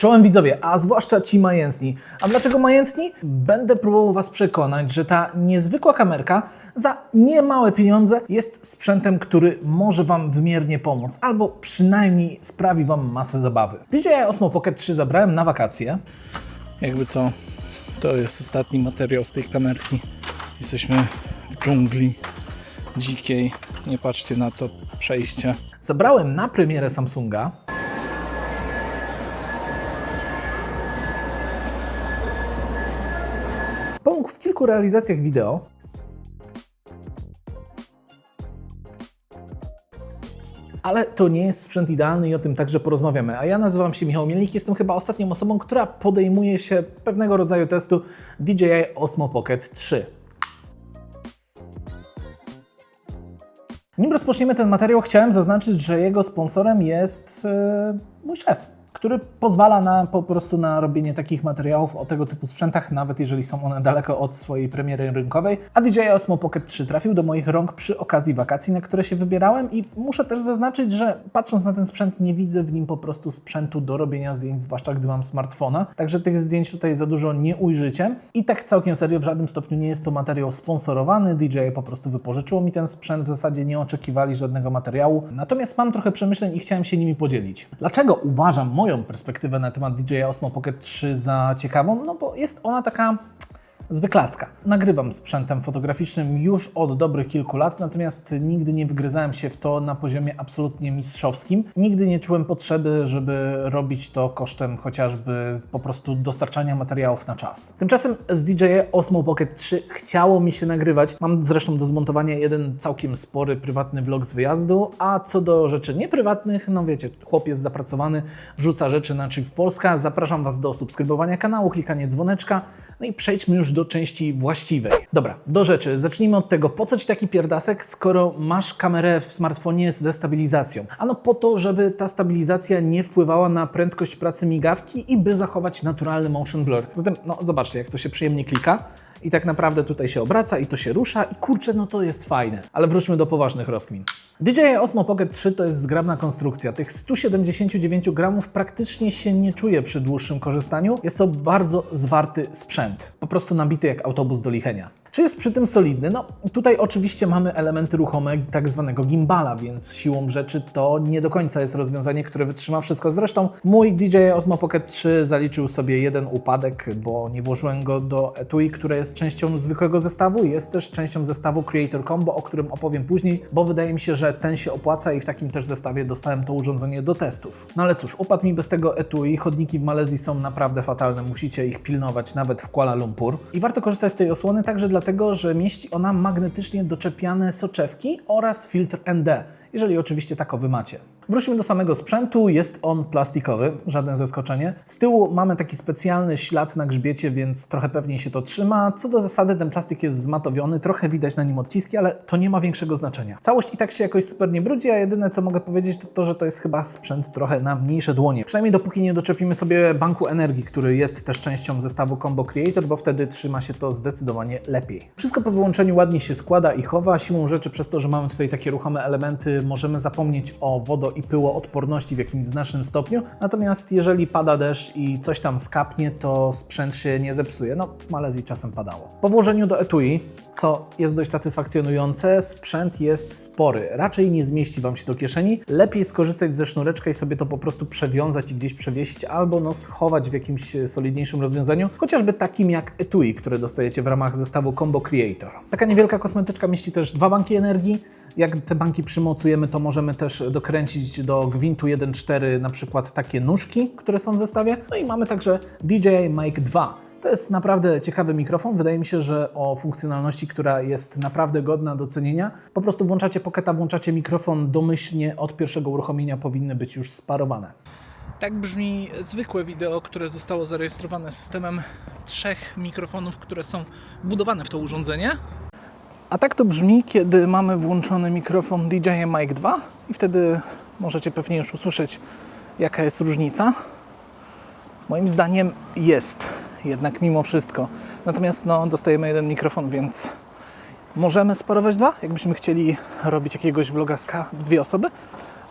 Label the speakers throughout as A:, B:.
A: Czołem widzowie, a zwłaszcza ci majętni. A dlaczego majętni? Będę próbował Was przekonać, że ta niezwykła kamerka za niemałe pieniądze jest sprzętem, który może Wam wymiernie pomóc, albo przynajmniej sprawi Wam masę zabawy. DJI Osmo Pocket 3 zabrałem na wakacje.
B: Jakby co, to jest ostatni materiał z tej kamerki. Jesteśmy w dżungli dzikiej. Nie patrzcie na to przejście.
A: Zabrałem na premierę Samsunga. Kilku realizacjach wideo. Ale to nie jest sprzęt idealny i o tym także porozmawiamy. A ja nazywam się Michał Mielnik, jestem chyba ostatnią osobą, która podejmuje się pewnego rodzaju testu DJI Osmo Pocket 3. Nim rozpoczniemy ten materiał, chciałem zaznaczyć, że jego sponsorem jest e, mój szef, który pozwala na, po prostu na robienie takich materiałów o tego typu sprzętach, nawet jeżeli są one daleko od swojej premiery rynkowej. A DJI Osmo Pocket 3 trafił do moich rąk przy okazji wakacji, na które się wybierałem i muszę też zaznaczyć, że patrząc na ten sprzęt nie widzę w nim po prostu sprzętu do robienia zdjęć, zwłaszcza gdy mam smartfona, także tych zdjęć tutaj za dużo nie ujrzycie. I tak całkiem serio, w żadnym stopniu nie jest to materiał sponsorowany, DJI po prostu wypożyczyło mi ten sprzęt, w zasadzie nie oczekiwali żadnego materiału, natomiast mam trochę przemyśleń i chciałem się nimi podzielić. Dlaczego uważam moją perspektywę na temat DJI Osmo Pocket 3 za ciekawą? No bo jest ona taka zwyklacka. Nagrywam sprzętem fotograficznym już od dobrych kilku lat, natomiast nigdy nie wygryzałem się w to na poziomie absolutnie mistrzowskim. Nigdy nie czułem potrzeby, żeby robić to kosztem chociażby po prostu dostarczania materiałów na czas. Tymczasem z DJI Osmo Pocket 3 chciało mi się nagrywać. Mam zresztą do zmontowania jeden całkiem spory prywatny vlog z wyjazdu, a co do rzeczy nieprywatnych, no wiecie, chłop jest zapracowany, wrzuca rzeczy na Chip Polska. Zapraszam Was do subskrybowania kanału, klikania dzwoneczka, no i przejdźmy już do części właściwej. Dobra, do rzeczy. Zacznijmy od tego, po co Ci taki pierdasek, skoro masz kamerę w smartfonie ze stabilizacją? Ano po to, żeby ta stabilizacja nie wpływała na prędkość pracy migawki i by zachować naturalny motion blur. Zatem, no zobaczcie, jak to się przyjemnie klika. I tak naprawdę tutaj się obraca i to się rusza i kurczę, no to jest fajne. Ale wróćmy do poważnych rozkmin. DJI Osmo Pocket 3 to jest zgrabna konstrukcja. Tych 179 gramów praktycznie się nie czuje przy dłuższym korzystaniu. Jest to bardzo zwarty sprzęt. Po prostu nabity jak autobus do lichenia. Czy jest przy tym solidny? No tutaj oczywiście mamy elementy ruchome tak zwanego gimbala, więc siłą rzeczy to nie do końca jest rozwiązanie, które wytrzyma wszystko. Zresztą mój DJI Osmo Pocket 3 zaliczył sobie jeden upadek, bo nie włożyłem go do etui, które jest częścią zwykłego zestawu. Jest też częścią zestawu Creator Combo, o którym opowiem później, bo wydaje mi się, że ten się opłaca i w takim też zestawie dostałem to urządzenie do testów. No ale cóż, upadł mi bez tego etui. Chodniki w Malezji są naprawdę fatalne, musicie ich pilnować nawet w Kuala Lumpur. I warto korzystać z tej osłony także dlatego, że mieści ona magnetycznie doczepiane soczewki oraz filtr ND, jeżeli oczywiście takowy macie. Wróćmy do samego sprzętu. Jest on plastikowy, żadne zaskoczenie. Z tyłu mamy taki specjalny ślad na grzbiecie, więc trochę pewniej się to trzyma. Co do zasady, ten plastik jest zmatowiony, trochę widać na nim odciski, ale to nie ma większego znaczenia. Całość i tak się jakoś super nie brudzi, a jedyne co mogę powiedzieć to to, że to jest chyba sprzęt trochę na mniejsze dłonie. Przynajmniej dopóki nie doczepimy sobie banku energii, który jest też częścią zestawu Combo Creator, bo wtedy trzyma się to zdecydowanie lepiej. Wszystko po wyłączeniu ładnie się składa i chowa. Siłą rzeczy przez to, że mamy tutaj takie ruchome elementy, możemy zapomnieć o wodo i pyłoodporności w jakimś znacznym stopniu. Natomiast jeżeli pada deszcz i coś tam skapnie, to sprzęt się nie zepsuje. No, w Malezji czasem padało. Po włożeniu do etui, co jest dość satysfakcjonujące, sprzęt jest spory. Raczej nie zmieści Wam się do kieszeni. Lepiej skorzystać ze sznureczka i sobie to po prostu przewiązać i gdzieś przewiesić, albo no schować w jakimś solidniejszym rozwiązaniu, chociażby takim jak etui, które dostajecie w ramach zestawu Combo Creator. Taka niewielka kosmetyczka mieści też dwa banki energii. Jak te banki przymocujemy, to możemy też dokręcić do gwintu 1.4 na przykład takie nóżki, które są w zestawie. No i mamy także DJI Mic 2. To jest naprawdę ciekawy mikrofon. Wydaje mi się, że o funkcjonalności, która jest naprawdę godna docenienia. Po prostu włączacie Pocketa, włączacie mikrofon domyślnie od pierwszego uruchomienia powinny być już sparowane.
B: Tak brzmi zwykłe wideo, które zostało zarejestrowane systemem trzech mikrofonów, które są wbudowane w to urządzenie.
A: A tak to brzmi, kiedy mamy włączony mikrofon DJI Mic 2 i wtedy możecie pewnie już usłyszeć, jaka jest różnica. Moim zdaniem jest, jednak mimo wszystko. Natomiast no, dostajemy jeden mikrofon, więc możemy sparować dwa, jakbyśmy chcieli robić jakiegoś vlogaska w dwie osoby,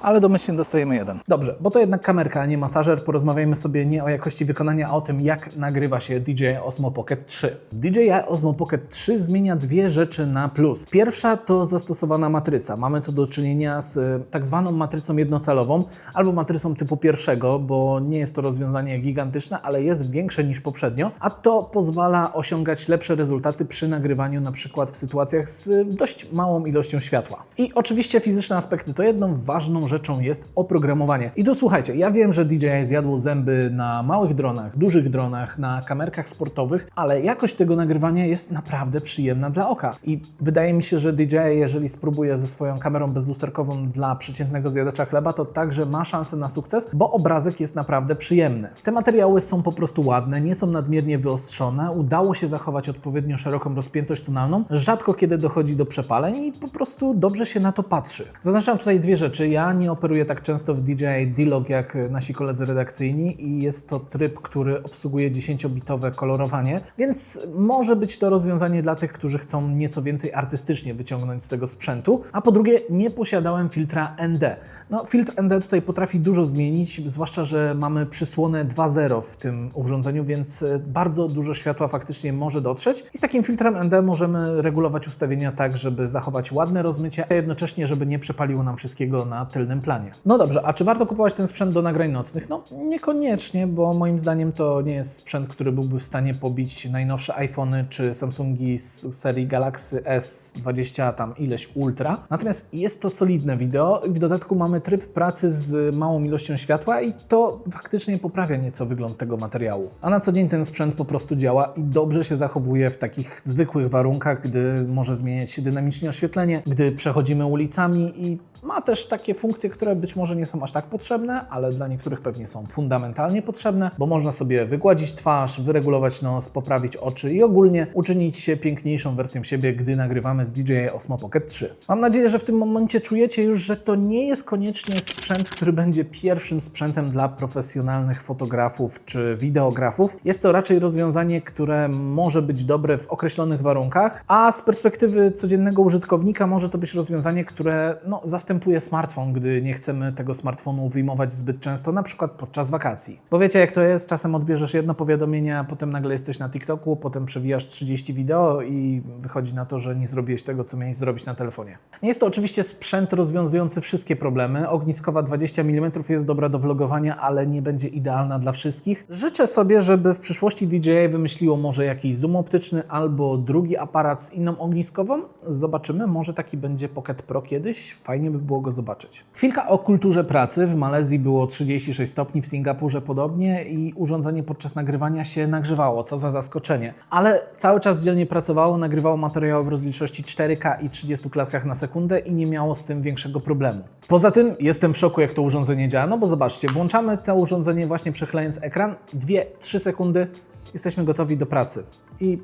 B: ale domyślnie dostajemy jeden.
A: Dobrze, bo to jednak kamerka, a nie masażer. Porozmawiajmy sobie nie o jakości wykonania, a o tym, jak nagrywa się DJI Osmo Pocket 3. DJI Osmo Pocket 3 zmienia dwie rzeczy na plus. Pierwsza to zastosowana matryca. Mamy tu do czynienia z e, tak zwaną matrycą jednocelową albo matrycą typu pierwszego, bo nie jest to rozwiązanie gigantyczne, ale jest większe niż poprzednio, a to pozwala osiągać lepsze rezultaty przy nagrywaniu na przykład w sytuacjach z dość małą ilością światła. I oczywiście fizyczne aspekty to jedną ważną rzeczą jest oprogramowanie. I tu słuchajcie, ja wiem, że DJI zjadło zęby na małych dronach, dużych dronach, na kamerkach sportowych, ale jakość tego nagrywania jest naprawdę przyjemna dla oka. I wydaje mi się, że DJI, jeżeli spróbuje ze swoją kamerą bezlusterkową dla przeciętnego zjadacza chleba, to także ma szansę na sukces, bo obrazek jest naprawdę przyjemny. Te materiały są po prostu ładne, nie są nadmiernie wyostrzone, udało się zachować odpowiednio szeroką rozpiętość tonalną, rzadko kiedy dochodzi do przepaleń i po prostu dobrze się na to patrzy. Zaznaczam tutaj dwie rzeczy. Ja nie operuję tak często w DJI D-Log jak nasi koledzy redakcyjni i jest to tryb, który obsługuje 10-bitowe kolorowanie, więc może być to rozwiązanie dla tych, którzy chcą nieco więcej artystycznie wyciągnąć z tego sprzętu. A po drugie, nie posiadałem filtra ND. No, filtr ND tutaj potrafi dużo zmienić, zwłaszcza, że mamy przysłonę 2.0 w tym urządzeniu, więc e, bardzo dużo światła faktycznie może dotrzeć. I z takim filtrem ND możemy regulować ustawienia tak, żeby zachować ładne rozmycie, a jednocześnie, żeby nie przepaliło nam wszystkiego na tylnym planie. No dobrze, a czy warto kupować ten sprzęt do nagrań nocnych? No niekoniecznie, bo moim zdaniem to nie jest sprzęt, który byłby w stanie pobić najnowsze iPhony czy Samsungi z serii Galaxy S20 tam ileś Ultra. Natomiast jest to solidne wideo i w dodatku mamy tryb pracy z małą ilością światła i to faktycznie poprawia nieco wygląd tego materiału. A na co dzień ten sprzęt po prostu działa i dobrze się zachowuje w takich zwykłych warunkach, gdy może zmieniać się dynamicznie oświetlenie, gdy przechodzimy ulicami i ma też takie funkcje, które być może nie są aż tak potrzebne, ale dla niektórych pewnie są fundamentalnie potrzebne, bo można sobie wygładzić twarz, wyregulować nos, poprawić oczy i ogólnie uczynić się piękniejszą wersją siebie, gdy nagrywamy z DJI Osmo Pocket 3. Mam nadzieję, że w tym momencie czujecie już, że to nie jest koniecznie sprzęt, który będzie pierwszym sprzętem dla profesjonalnych fotografów czy wideografów. Jest to raczej rozwiązanie, które może być dobre w określonych warunkach, a z perspektywy codziennego użytkownika może to być rozwiązanie, które no, zastępuje smartfon, gdy nie chcemy tego smartfonu wyjmować zbyt często, na przykład podczas wakacji. Bo wiecie jak to jest, czasem odbierzesz jedno powiadomienie, a potem nagle jesteś na TikToku, potem przewijasz 30 wideo i wychodzi na to, że nie zrobiłeś tego, co miałeś zrobić na telefonie. Nie jest to oczywiście sprzęt rozwiązujący wszystkie problemy. Ogniskowa 20 mm jest dobra do vlogowania, ale nie będzie idealna dla wszystkich. Życzę sobie, żeby w przyszłości DJI wymyśliło może jakiś zoom optyczny albo drugi aparat z inną ogniskową. Zobaczymy, może taki będzie Pocket Pro kiedyś. Fajnie by było go zobaczyć. Chwilka o kulturze pracy. W Malezji było 36 stopni, w Singapurze podobnie i urządzenie podczas nagrywania się nagrzewało, co za zaskoczenie. Ale cały czas dzielnie pracowało, nagrywało materiały w rozdzielczości 4K i 30 klatkach na sekundę i nie miało z tym większego problemu. Poza tym jestem w szoku, jak to urządzenie działa, no bo zobaczcie, włączamy to urządzenie właśnie przechylając ekran, 2-3 sekundy, jesteśmy gotowi do pracy. I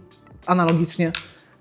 A: analogicznie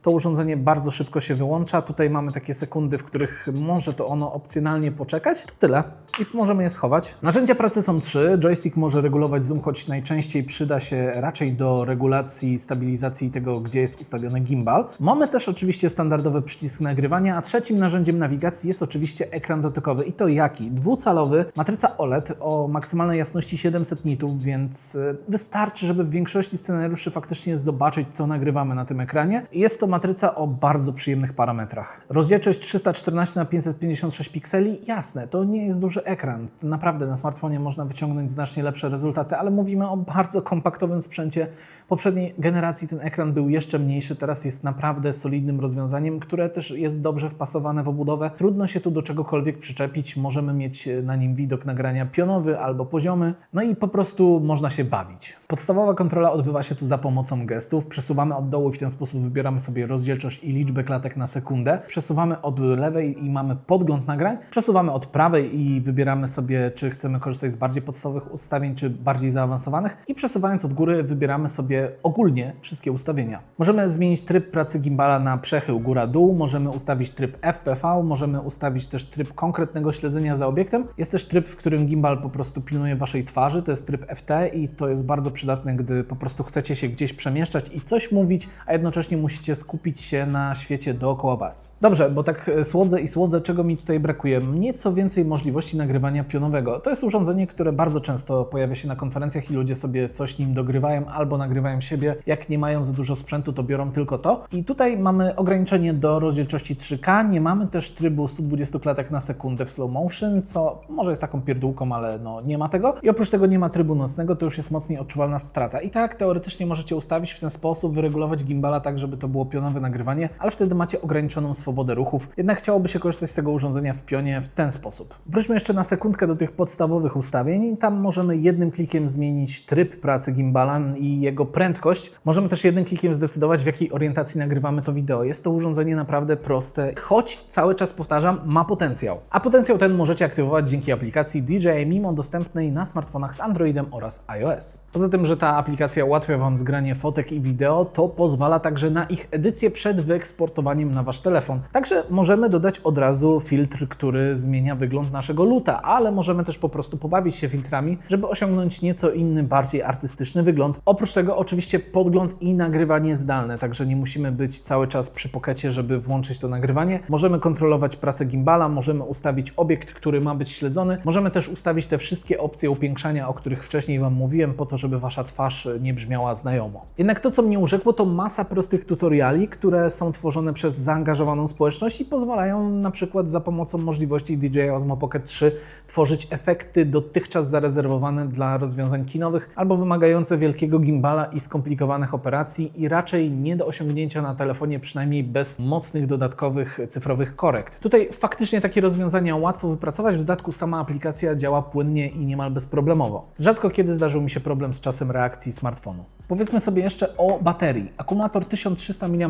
A: to urządzenie bardzo szybko się wyłącza. Tutaj mamy takie sekundy, w których może to ono opcjonalnie poczekać. To tyle. I możemy je schować. Narzędzia pracy są trzy. Joystick może regulować zoom, choć najczęściej przyda się raczej do regulacji, stabilizacji tego, gdzie jest ustawiony gimbal. Mamy też oczywiście standardowy przycisk nagrywania, a trzecim narzędziem nawigacji jest oczywiście ekran dotykowy. I to jaki? Dwucalowy, matryca OLED o maksymalnej jasności 700 nitów, więc y, wystarczy, żeby w większości scenariuszy faktycznie zobaczyć, co nagrywamy na tym ekranie. Jest to matryca o bardzo przyjemnych parametrach. Rozdzielczość 314 na 556 pikseli, jasne, to nie jest duży ekran. Naprawdę na smartfonie można wyciągnąć znacznie lepsze rezultaty, ale mówimy o bardzo kompaktowym sprzęcie. Poprzedniej generacji ten ekran był jeszcze mniejszy, teraz jest naprawdę solidnym rozwiązaniem, które też jest dobrze wpasowane w obudowę. Trudno się tu do czegokolwiek przyczepić, możemy mieć na nim widok nagrania pionowy albo poziomy, no i po prostu można się bawić. Podstawowa kontrola odbywa się tu za pomocą gestów. Przesuwamy od dołu i w ten sposób wybieramy sobie rozdzielczość i liczbę klatek na sekundę. Przesuwamy od lewej i mamy podgląd nagrań. Przesuwamy od prawej i wybieramy sobie, czy chcemy korzystać z bardziej podstawowych ustawień, czy bardziej zaawansowanych. I przesuwając od góry wybieramy sobie ogólnie wszystkie ustawienia. Możemy zmienić tryb pracy gimbala na przechył góra-dół, możemy ustawić tryb FPV, możemy ustawić też tryb konkretnego śledzenia za obiektem. Jest też tryb, w którym gimbal po prostu pilnuje Waszej twarzy, to jest tryb FT i to jest bardzo przydatne, gdy po prostu chcecie się gdzieś przemieszczać i coś mówić, a jednocześnie musicie skupić skupić się na świecie dookoła Was. Dobrze, bo tak e, słodzę i słodzę, czego mi tutaj brakuje? Nieco więcej możliwości nagrywania pionowego. To jest urządzenie, które bardzo często pojawia się na konferencjach i ludzie sobie coś nim dogrywają albo nagrywają siebie. Jak nie mają za dużo sprzętu, to biorą tylko to. I tutaj mamy ograniczenie do rozdzielczości 3K, nie mamy też trybu 120 klatek na sekundę w slow motion, co może jest taką pierdółką, ale no nie ma tego. I oprócz tego nie ma trybu nocnego, to już jest mocniej odczuwalna strata. I tak teoretycznie możecie ustawić w ten sposób, wyregulować gimbala tak, żeby to było pionowe nagrywanie, ale wtedy macie ograniczoną swobodę ruchów. Jednak chciałoby się korzystać z tego urządzenia w pionie w ten sposób. Wróćmy jeszcze na sekundkę do tych podstawowych ustawień. Tam możemy jednym klikiem zmienić tryb pracy gimbala i jego prędkość. Możemy też jednym klikiem zdecydować, w jakiej orientacji nagrywamy to wideo. Jest to urządzenie naprawdę proste, choć cały czas powtarzam, ma potencjał. A potencjał ten możecie aktywować dzięki aplikacji DJI Mimo dostępnej na smartfonach z Androidem oraz iOS. Poza tym, że ta aplikacja ułatwia Wam zgranie fotek i wideo, to pozwala także na ich edycję przed wyeksportowaniem na Wasz telefon. Także możemy dodać od razu filtr, który zmienia wygląd naszego luta, ale możemy też po prostu pobawić się filtrami, żeby osiągnąć nieco inny, bardziej artystyczny wygląd. Oprócz tego oczywiście podgląd i nagrywanie zdalne, także nie musimy być cały czas przy pokecie, żeby włączyć to nagrywanie. Możemy kontrolować pracę gimbala, możemy ustawić obiekt, który ma być śledzony. Możemy też ustawić te wszystkie opcje upiększania, o których wcześniej Wam mówiłem, po to, żeby Wasza twarz nie brzmiała znajomo. Jednak to, co mnie urzekło, to masa prostych tutoriali, które są tworzone przez zaangażowaną społeczność i pozwalają na przykład za pomocą możliwości DJI Osmo Pocket 3 tworzyć efekty dotychczas zarezerwowane dla rozwiązań kinowych albo wymagające wielkiego gimbala i skomplikowanych operacji i raczej nie do osiągnięcia na telefonie, przynajmniej bez mocnych dodatkowych cyfrowych korekt. Tutaj faktycznie takie rozwiązania łatwo wypracować, w dodatku sama aplikacja działa płynnie i niemal bezproblemowo. Rzadko kiedy zdarzył mi się problem z czasem reakcji smartfonu. Powiedzmy sobie jeszcze o baterii. Akumulator 1300 mAh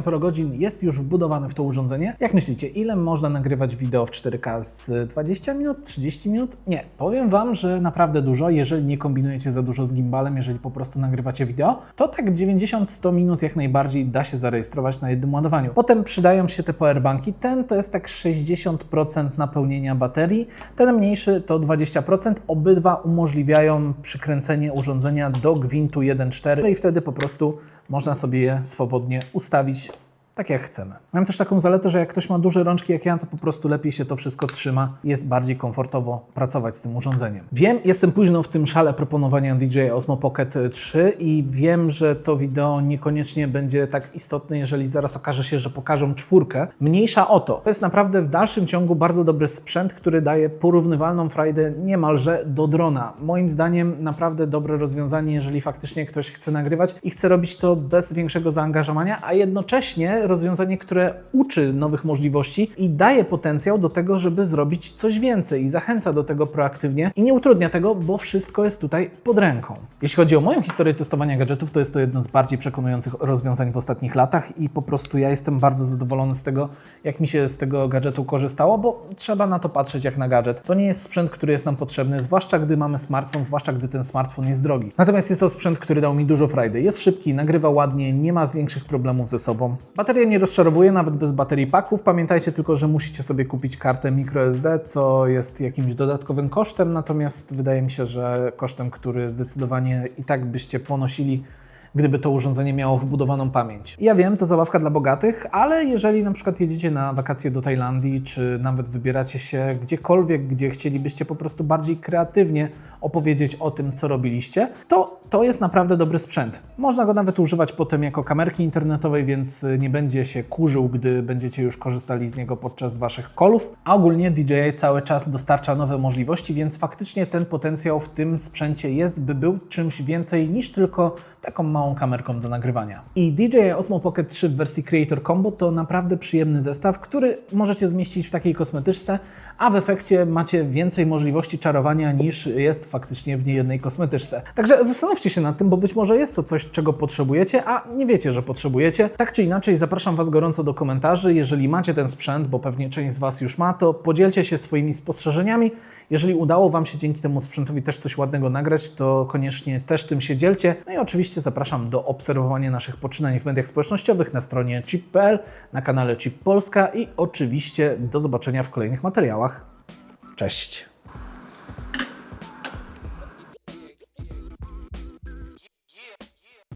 A: jest już wbudowany w to urządzenie. Jak myślicie, ile można nagrywać wideo w 4K z 20 minut, 30 minut? Nie. Powiem Wam, że naprawdę dużo, jeżeli nie kombinujecie za dużo z gimbalem, jeżeli po prostu nagrywacie wideo, to tak 90-100 minut jak najbardziej da się zarejestrować na jednym ładowaniu. Potem przydają się te powerbanki. Ten to jest tak 60% napełnienia baterii, ten mniejszy to 20%. Obydwa umożliwiają przykręcenie urządzenia do gwintu 1.4 i wtedy po prostu można sobie je swobodnie ustawić tak jak chcemy. Mam też taką zaletę, że jak ktoś ma duże rączki jak ja, to po prostu lepiej się to wszystko trzyma i jest bardziej komfortowo pracować z tym urządzeniem. Wiem, jestem późno w tym szale proponowania DJI Osmo Pocket 3 i wiem, że to wideo niekoniecznie będzie tak istotne, jeżeli zaraz okaże się, że pokażą czwórkę. Mniejsza o to. To jest naprawdę w dalszym ciągu bardzo dobry sprzęt, który daje porównywalną frajdę niemalże do drona. Moim zdaniem naprawdę dobre rozwiązanie, jeżeli faktycznie ktoś chce nagrywać i chce robić to bez większego zaangażowania, a jednocześnie rozwiązanie, które uczy nowych możliwości i daje potencjał do tego, żeby zrobić coś więcej i zachęca do tego proaktywnie i nie utrudnia tego, bo wszystko jest tutaj pod ręką. Jeśli chodzi o moją historię testowania gadżetów, to jest to jedno z bardziej przekonujących rozwiązań w ostatnich latach i po prostu ja jestem bardzo zadowolony z tego, jak mi się z tego gadżetu korzystało, bo trzeba na to patrzeć jak na gadżet. To nie jest sprzęt, który jest nam potrzebny, zwłaszcza gdy mamy smartfon, zwłaszcza gdy ten smartfon jest drogi. Natomiast jest to sprzęt, który dał mi dużo frajdy. Jest szybki, nagrywa ładnie, nie ma większych problemów ze sobą. Bateria nie rozczarowuje nawet bez baterii paków. Pamiętajcie tylko, że musicie sobie kupić kartę microSD, co jest jakimś dodatkowym kosztem, natomiast wydaje mi się, że kosztem, który zdecydowanie i tak byście ponosili gdyby to urządzenie miało wbudowaną pamięć. Ja wiem, to zabawka dla bogatych, ale jeżeli na przykład jedziecie na wakacje do Tajlandii, czy nawet wybieracie się gdziekolwiek, gdzie chcielibyście po prostu bardziej kreatywnie opowiedzieć o tym, co robiliście, to to jest naprawdę dobry sprzęt. Można go nawet używać potem jako kamerki internetowej, więc nie będzie się kurzył, gdy będziecie już korzystali z niego podczas Waszych kolów. A ogólnie DJI cały czas dostarcza nowe możliwości, więc faktycznie ten potencjał w tym sprzęcie jest, by był czymś więcej niż tylko taką małą kamerką do nagrywania. I DJI Osmo Pocket 3 w wersji Creator Combo to naprawdę przyjemny zestaw, który możecie zmieścić w takiej kosmetyczce, a w efekcie macie więcej możliwości czarowania niż jest faktycznie w niejednej kosmetyczce. Także zastanówcie się nad tym, bo być może jest to coś, czego potrzebujecie, a nie wiecie, że potrzebujecie. Tak czy inaczej, zapraszam Was gorąco do komentarzy. Jeżeli macie ten sprzęt, bo pewnie część z Was już ma, to podzielcie się swoimi spostrzeżeniami. Jeżeli udało Wam się dzięki temu sprzętowi też coś ładnego nagrać, to koniecznie też tym się dzielcie. No i oczywiście zapraszam do obserwowania naszych poczynań w mediach społecznościowych na stronie chip.pl, na kanale Chip Polska i oczywiście do zobaczenia w kolejnych materiałach. Cześć!